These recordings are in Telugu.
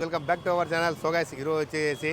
Welcome back to our channel. సోగాస్ hero ఈరోజు వచ్చేసి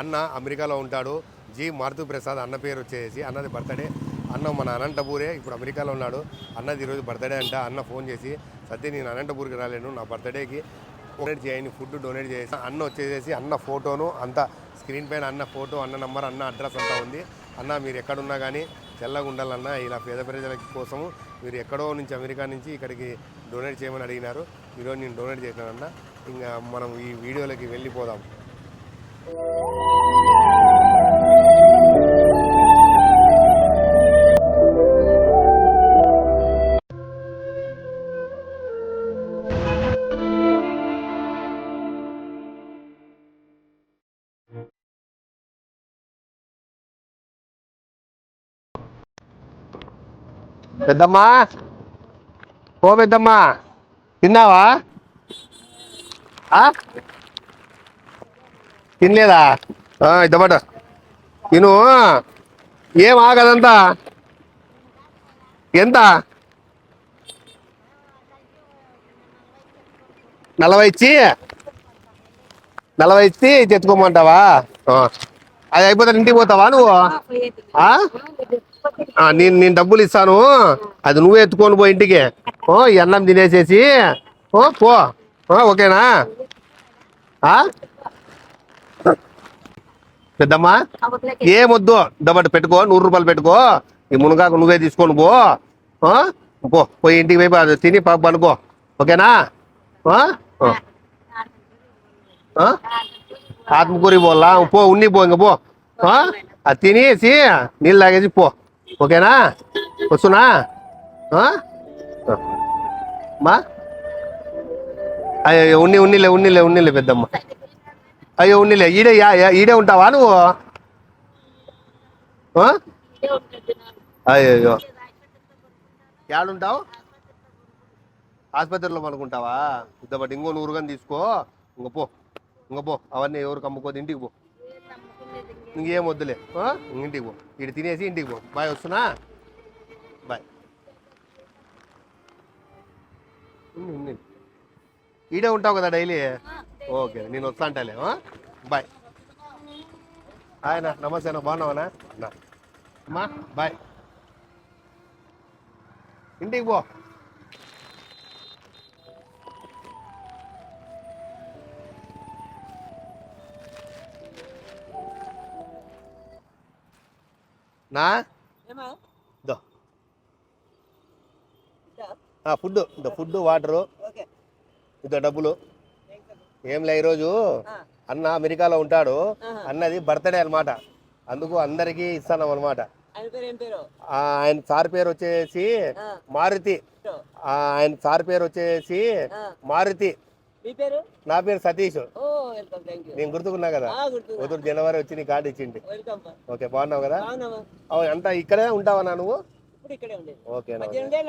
అన్న అమెరికాలో ఉంటాడు. జి మారుతు ప్రసాద్ అన్న పేరు వచ్చేసి అన్నది బర్త్డే. అన్న మన అనంతపూరే ఇప్పుడు అమెరికాలో ఉన్నాడు. అన్నది ఈరోజు బర్త్డే అంట. అన్న ఫోన్ చేసి సత్య నేను అనంతపూర్కి రాలేను. నా బర్త్డేకి డొనేట్ చేయని ఫుడ్ డొనేట్ చేసి. అన్న వచ్చేసి అన్న ఫోటోను అంత స్క్రీన్ పైన అన్న ఫోటో అన్న నంబర్ అన్న అడ్రస్ అంతా ఉంది. అన్న మీరు ఎక్కడున్నా కానీ తెల్లగా ఉండాలన్నా ఇలా పేద ప్రజల కోసము మీరు ఎక్కడో నుంచి అమెరికా నుంచి ఇక్కడికి డొనేట్ చేయమని అడిగినారు. ఈరోజు నేను డొనేట్ చేసినానన్న ఇంకా మనం ఈ వీడియోలోకి వెళ్ళిపోదాం పెద్దమ్మా ఓ పెద్దమ్మా తిన్నావా ఆ? తినలేదా? ఇద్దమాట తిను. ఏం ఆగదంతా? ఎంత? నలభై ఇచ్చి? నలభై ఇచ్చి తెచ్చుకోమంటావా? ఆ. అది అయిపోతే ఇంటికి పోతావా నువ్వు? ఆ? ఆ, నేను నేను డబ్బులు ఇస్తాను. అది నువ్వే ఎత్తుకొని పో ఇంటికి. ఓ అన్నం తినేసేసి. ఓ పో. ఓకేనా? పెద్దమ్మా ఏమొద్దు డబ్బట్ పెట్టుకో నూరు రూపాయలు పెట్టుకో. ఈ మునగాకు నువ్వే తీసుకొని పో. పో పోయి ఇంటికి పోయి అది తిని పాప పనుకో ఓకేనా? ఆ? ఆ. ఆత్మకూరి పోలా పో ఉన్ని పో ఇంకా పో. అది తినేసి నీళ్ళు తాగేసి పో. ఓకేనా? వస్తున్నా? ఆ. మా? అయ్యో ఉన్ని ఉన్నిలే ఉన్నిలే ఉన్నిలే పెద్దమ్మ. అయ్యో ఉన్నిలే ఈడే యా- యా- ఈడే ఉంటావా నువ్వు? అయ్యో ఏడుంటావు ఆసుపత్రిలో పనుకుంటావా ఇద్దబట్టి ఇంకో నూరు కానీ తీసుకో. ఇంక పో ఇంక పో. అవన్నీ ఎవరు కమ్ముకోదు ఇంటికి పో. ఇంకేం వద్దులే. ఇంటికి పో. ఇటు తినేసి ఇంటికి పో. బాయ్ వస్తున్నా? బాయ్. ఉన్ని. ఈడే ఉంటావు కదా డైలీ? ఓకే నేను వస్తా అంటాలే ఆ? బాయ్. ఆయన నమస్తే అన్న బాగున్నావనా నా. అమ్మా బాయ్. ఇంటికి పో. నా? Food food water. ఇంత డబ్బులు? ఏం లే ఈరోజు? అన్న అమెరికాలో ఉంటాడు. అన్నది బర్త్డే అన్నమాట. అందుకు అందరికీ ఇస్తాను అనమాట ఆయన సార్ పేరు వచ్చేసి మారుతి. ఆయన సార్ పేరు వచ్చేసి మారుతి. నా పేరు సతీష్. నేను గుర్తుకున్నా కదా? వదురు జనవరి వచ్చి నీ కార్డు ఇచ్చింది. ఓకే బాగున్నావు కదా? అవును అంతా ఇక్కడే ఉంటావా నువ్వు? ఇప్పుడు ఇక్కడే ఉండేది.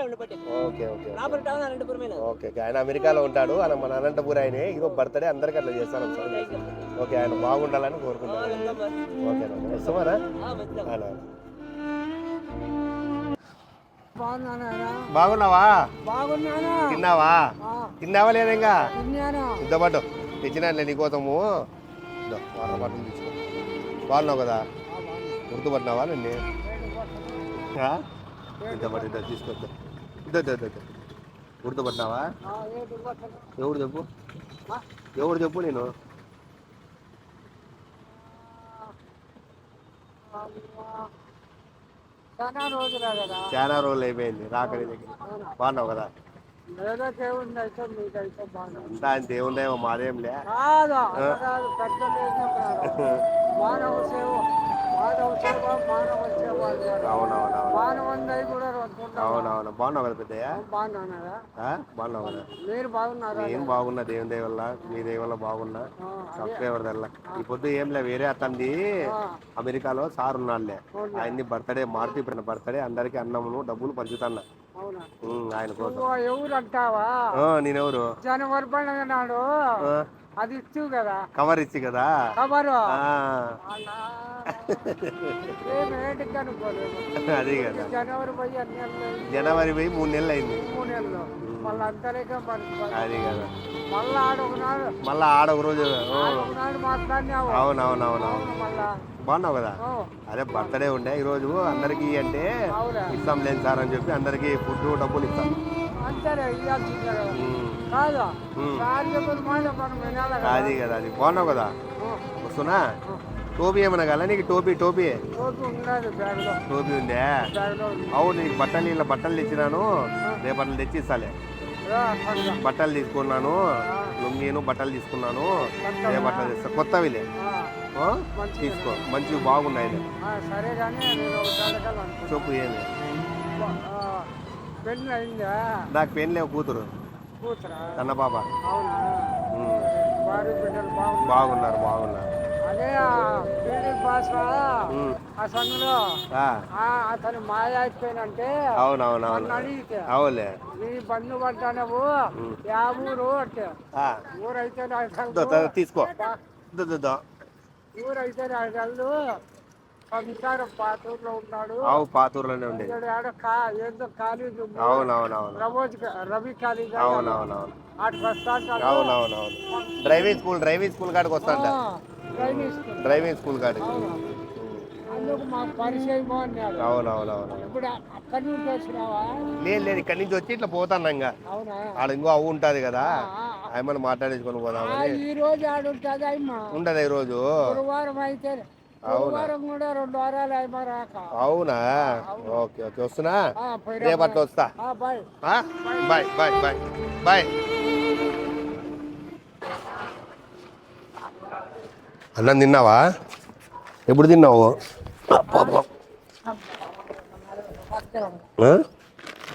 ఉండబట్టి. ఓకే ఓకే ప్రాపర్ టౌన్ అనంతపురమేనా ఓకే ఓకే. ఆయన అమెరికాలో ఉంటాడు. ఆయన మన అనంతపూర్ ఆయన. ఇదో బర్త్డే అందరికీ అట్లా చేస్తాను సార్. ఓకే ఆయన బాగుండాలని కోరుకుంటాను. ఓకేనా వస్తామరా బాగున్నావా? బాగున్నానా? తిన్నావా? తిన్నావా లేదా ఇంకా? ఇద్దబాటు తెచ్చినానులే నీకోసము ఇదో, వారం బట్టలు తీసుకో. బాగున్నావు కదా? గుర్తుపట్టినావా నన్ను? ఇద్దరు తీసుకోవద్దు ఇద్దరు ఇద్దరు గుర్తుపట్టినావా ఎవడు చెప్పు? ఎవడు చెప్పు నేను? చాలా రోజులు అయిపోయింది రాకడి దగ్గర. బాగున్నావు కదా? అంతా అంత ఏముందేమో మాదేంలే మానవ సేవ మానవ సేవ అవునవునవును. మానవందై కూడా వస్తుంటాం అవునవును. బాగున్నావు కదా పెద్దయ్య? బాగున్నావు కదా? మీరు బాగున్నారా? నేను బాగున్నా దేవుని దయ వల్ల మీ దయ వల్ల బాగున్నా. వల్ల ఈ పొద్దు ఏం లే వేరే అతనిది ఆ, అమెరికాలో సార్ ఉన్నాడులే. ఆయన్ని బర్త్డే మారుతి పెట్టిన బర్త్డే అందరికి అన్నమును డబ్బులు ఉమ్, ఆయన కోసం. ఎవరు అంటావా? నేనెవరు? జనవరి పండుగ నాడు అది ఇచ్చు కదా. కవర్ ఇచ్చి కదా. అనుకోలేదు అదే కదా. జనవరి పోయి జనవరి పోయి మూడు నెలలు అయింది. మూడు నెలలు. మళ్ళీ అంతలేక అది కదా. మళ్ళీ ఆడ ఒకనాడు మళ్ళీ ఆడ ఒక రోజు అవునవునవును. బాగున్నావు కదా? అదే బర్త్డే ఉండే ఈరోజు. అందరికీ అంటే ఇస్తాం లేని సార్ అని చెప్పి అందరికీ ఫుడ్ డబ్బులు ఇస్తాం. కదా. కాదా ఉమ్. సార్ చెప్పిన మాట మనం వినాలి కదా? అది కదా అది బాగున్నావు కదా? వస్తున్నా? టోపీ ఏమన్నా కాల నీకు? టోపీ టోపీ. రోజు ఉన్నది బ్యాగ్లో. టోపీ ఉందే? బ్యాగ్లో ఉంది. అవును నీకు బట్టలు ఇలా బట్టలు తెచ్చినాను. రేపట్లు తెచ్చి ఇస్తాలే. రా. బట్టలు తీసుకున్నాను. లుంగీను బట్టలు తీసుకున్నాను. రేపట్లు తెస్తా. కొత్తవిలే ఆ. తీసుకో. మంచివి బాగున్నాయి ఆ, సరే కానీ నేను ఒకటి అడగాలి అనుకున్నా. చెప్పు ఏమి? ఆ, నాకు పెన్ లేవు కూతురు. కూతురా? కన్న పాప. బాగున్నారు? బాగున్నారు అదే ఆ సందులో అతను మాయ అయిపోయినంటే అవునవునవును. అవులే నీ బంధు పడ్డానవు యా ఊరు అంటే. ఆ, ఊరైతే తీసుకో. ఊరైతే నాకు పాతూరులో ఉన్నాడు. ఆవు పాతూరులోనే ఏందో కాలేజ్ ఉంది. అవునవునవును. రమోజ్ రవి కాలేజ్ అవునవునవును. అటు వస్తా అంటాడు. అవునవునవును. డ్రైవింగ్ స్కూల్ డ్రైవింగ్ స్కూల్ కాడికి వస్తాంట స్కూల్. డ్రైవింగ్ స్కూల్ కాడికి. అవును. అందుకు మాకు పరిచయం బాగున్నాడు అవునవునవును. ఇప్పుడు అక్కడి నుంచి వచ్చినావా? లేదు లేదు. ఇక్కడి నుంచి వచ్చి ఇట్లా పోతాను ఇంకా అవునా? ఆడ ఇంకో అవ్వు ఉంటుంది కదా. ఆ, ఆయమ్మని మాట్లాడించుకొని ఆ, పోదామని ఈ రోజు ఆడుంటుంది అమ్మా ఉండదు ఈరోజు. గురువారం అయితే గురువారం కూడా రెండు వారాలు అయ్యమా రాక. అవునా? Okay okay. వస్తున్నా. రేపట్లో వస్తా. Bye? Bye bye bye bye. అన్నం తిన్నావా? ఎప్పుడు తిన్నావు?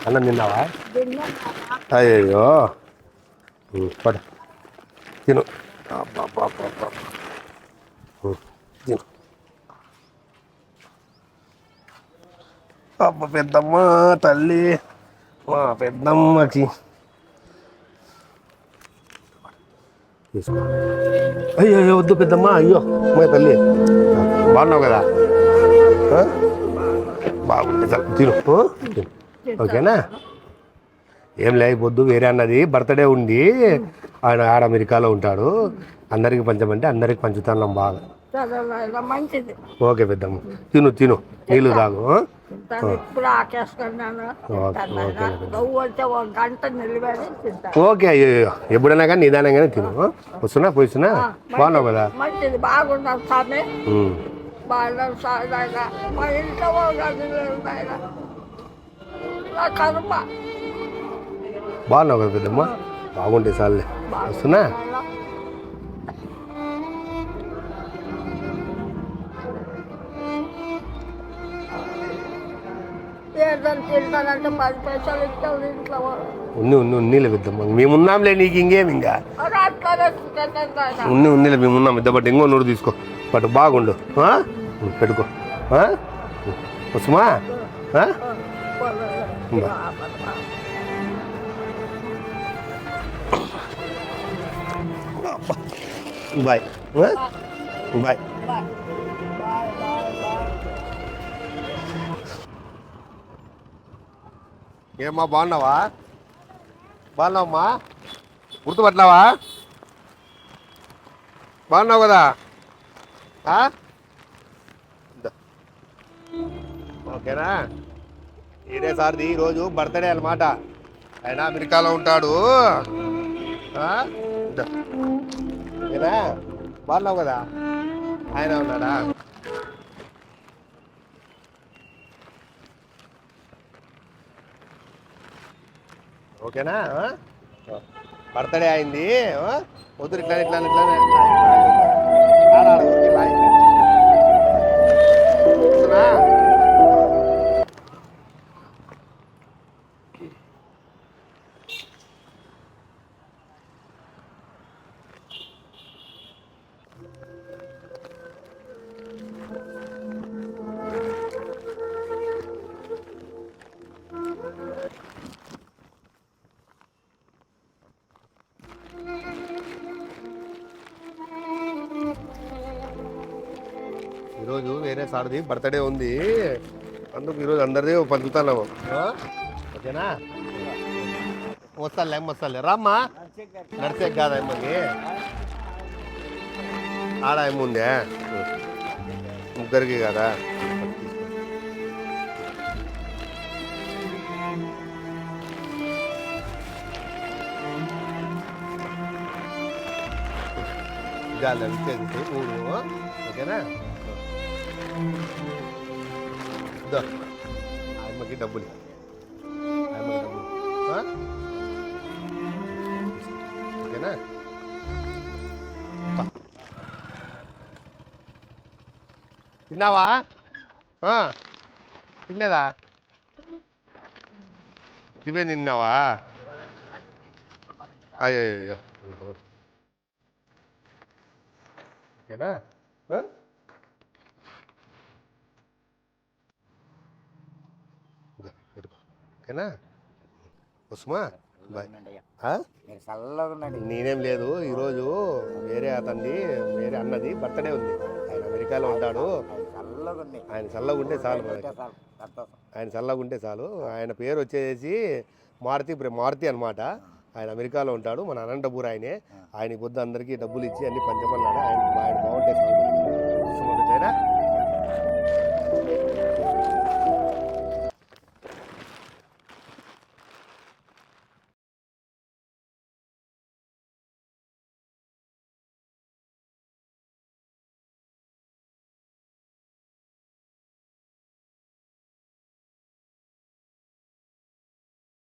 అన్నం తిన్నావా? అయ్యో పడు. తిను. అబ్బబ్బబ్బబ్బా. ఉమ్, తిను అబ్బ పెద్దమ్మ తల్లి మా పెద్దమ్మకి. అయ్యో అయ్యో వద్దు పెద్దమ్మ అయ్యో. మా తల్లి. బాగున్నావు కదా? బాగుంది. తిను ఓకేనా? ఏం లేకపోద్దు వేరే అన్నది. బర్త్డే ఉంది. ఆయన ఆడ అమెరికాలో ఉంటాడు. అందరికి పంచమంటే అందరికి పంచుతున్నాం బాగా. మంచిది. ఓకే పెద్దమ్మ. తిను తిను. నీళ్ళు తాగు ఇప్పుడు ఆకేసుకున్నాను ఓకే గంట నిలబడి అయ్యో. ఎప్పుడైనా కానీ నిదానంగానే తిను? వస్తున్నా పోయిస్తున్నా? బాగున్నావు కదా? మంచిది. బాగున్నాం స్వామి. బాగున్నాం స్వామి మా ఇంట్లో కర్మ. బాగున్నావు కదా పెద్దమ్మ? బాగుంటే చాలులే. వస్తున్నా? ఏదైనా తింటానంటే పది పైసలు ఇస్తావు ఇంట్లో ఉన్ని ఉన్ని ఉన్నీలే పెద్దమ్మ. మేమున్నాంలే నీకు ఇంకేం ఇంకా? ఉన్ని ఉన్నీలే మేమున్నాం. ఇద్ద బట్టి ఇంకో నూరు తీసుకో. బట్ బాగుండు. పెట్టుకో? వస్తుమా. బాయ్? బాయ్. ఏమ్మా బాగున్నావా? బాగున్నావమ్మా? గుర్తుపట్టినావా బాగున్నావు కదా? ఆ? ఓకేనా? ఈడే సార్ది ఈరోజు బర్త్డే అనమాట ఆయన అమెరికాలో ఉంటాడు. ఓకేనా బాగున్నావు కదా? ఆయన ఉన్నాడా? ఓకేనా? బర్త్డే అయింది? వద్దు ఇట్లా ఇట్లా ఇట్లా ఆడ, ఆడ, సార్ది. బర్త్డే ఉంది. అందుకు ఈరోజు అందరిది పంచుతున్నాము ఓకేనా? వస్తాలే వస్తాలే రామ్మా. నడిచే కాదా అమ్మకి ఆడ ఏముందే ఉందే? ముగ్గురికి కదా? జాలి అంతే మూడు ఓకేనా? ఆయమ్మకి డబ్బులు. ఆయమ్మకి డబ్బులు. ఓకేనా? తిన్నావా? తిన్నదా? ఇవే తిన్నావా అయ్యో ఓకేనా ఆ? ఇదో, పెట్టుకో. ఓకేనా? వసుమా బాయ్. నేనేం లేదు ఈరోజు వేరే అతనిది వేరే అన్నది బర్త్డే ఉంది. ఆయన అమెరికాలో ఉంటాడు. ఆయన చల్లగా ఉంటే చాలు ఆయన చల్లగా ఉంటే చాలు. ఆయన పేరు వచ్చేసి మారుతి మారుతి అనమాట ఆయన అమెరికాలో ఉంటాడు. మన అనంతపూర్ ఆయనే. ఆయన పొద్దు అందరికీ డబ్బులు ఇచ్చి అన్ని పంచమన్నాడు. ఆయన ఆయన బాగుంటే చాలు.